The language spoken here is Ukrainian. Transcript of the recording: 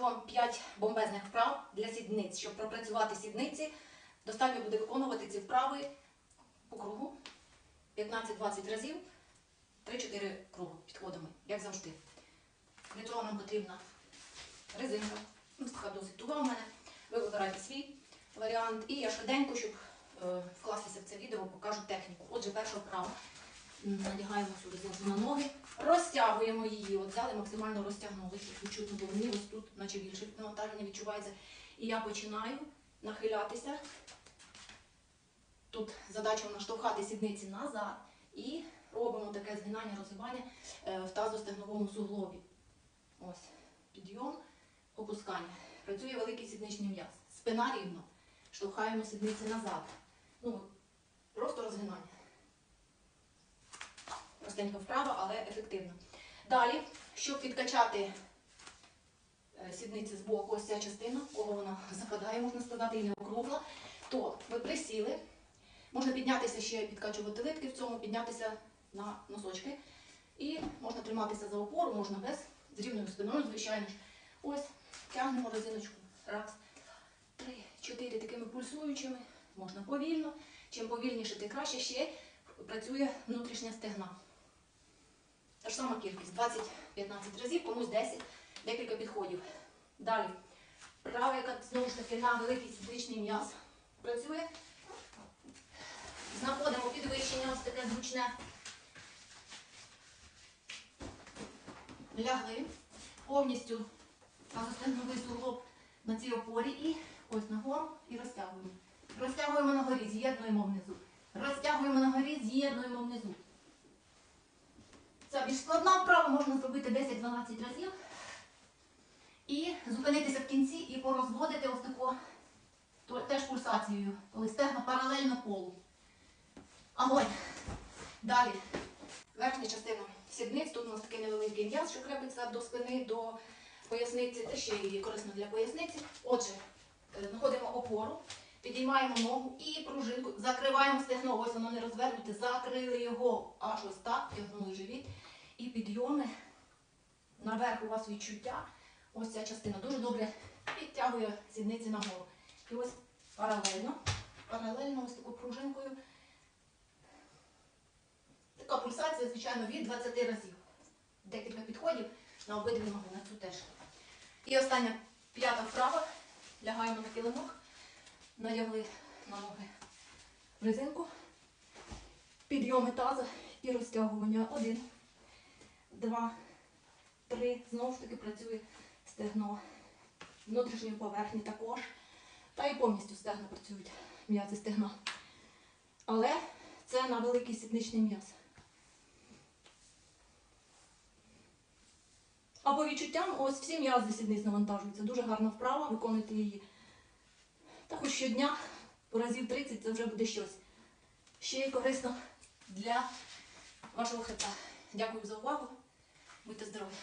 покажу вам 5 бомбезних вправ для сідниць. Щоб пропрацювати сідниці, достатньо буде виконувати ці вправи по кругу 15-20 разів, 3-4 круги підходами, як завжди. Для цього нам потрібна резинка. Ну, така досить туга у мене. Ви вибираєте свій варіант. І я швиденько, щоб е, вкластися в це відео, покажу техніку. Отже, перша вправа. Надягаємо цю резинку на ноги, розтягуємо її. От взяли, максимально розтягнули, щоб відчутно було мені ось тут, наче більше навантаження відчувається. І я починаю нахилятися. Тут задача наштовхати сідниці назад і робимо таке згинання, розгибання е, в тазостегновому суглобі. Ось, підйом, опускання. Працює великий сідничний м'яз. Спина рівно. Штовхаємо сідниці назад. Ну, Простенька вправа, але ефективна. Далі, щоб підкачати е, сідниці з боку, ось ця частина, кого вона западає, можна сказати, і не округла, то ви присіли. Можна піднятися ще, підкачувати литки в цьому, піднятися на носочки. І можна триматися за опору, можна без, з рівною спиною, звичайно ж. Ось, тягнемо резиночку. Раз, три, чотири такими пульсуючими. Можна повільно. Чим повільніше, тим краще ще працює внутрішня стегна. Та ж сама кількість 20-15 разів, комусь 10, декілька підходів. Далі. Права, яка знову ж таки на великий сідричний м'яз працює. Знаходимо підвищення, ось таке зручне. Лягли повністю тазостегновий суглоб на цій опорі і ось нагору і розтягуємо. Розтягуємо на горі, з'єднуємо внизу. Розтягуємо на горі, з'єднуємо внизу. Це більш складна вправа, можна зробити 10-12 разів. І зупинитися в кінці і порозводити ось таку теж пульсацією, коли стегна паралельно полу. Огонь. Далі. Верхня частина сідниць. Тут у нас такий невеликий м'яз, що крепиться до спини, до поясниці, та ще і корисно для поясниці. Отже, е, знаходимо опору, підіймаємо ногу і пружинку, закриваємо стегно, ось воно не розвернуте, закрили його аж ось так, тягнули живіт. І підйоми. Наверх у вас відчуття. Ось ця частина дуже добре підтягує сідниці нагору. І ось паралельно, паралельно ось такою пружинкою. Така пульсація, звичайно, від 20 разів. Декілька підходів на обидві ноги, на цю теж. І остання п'ята вправа. Лягаємо на килимок, надягли на ноги резинку, підйоми таза і розтягування. Один, два, три. Знову ж таки працює стегно. Внутрішньої поверхні також. Та і повністю стегна працюють м'язи стегна. Але це на великий сідничний м'яз. А по відчуттям ось всі м'язи сідниць навантажуються. Дуже гарна вправа, виконуйте її. Та хоч щодня, разів 30 це вже буде щось. Ще й корисно для вашого хребта. Дякую за увагу. Будьте здорові!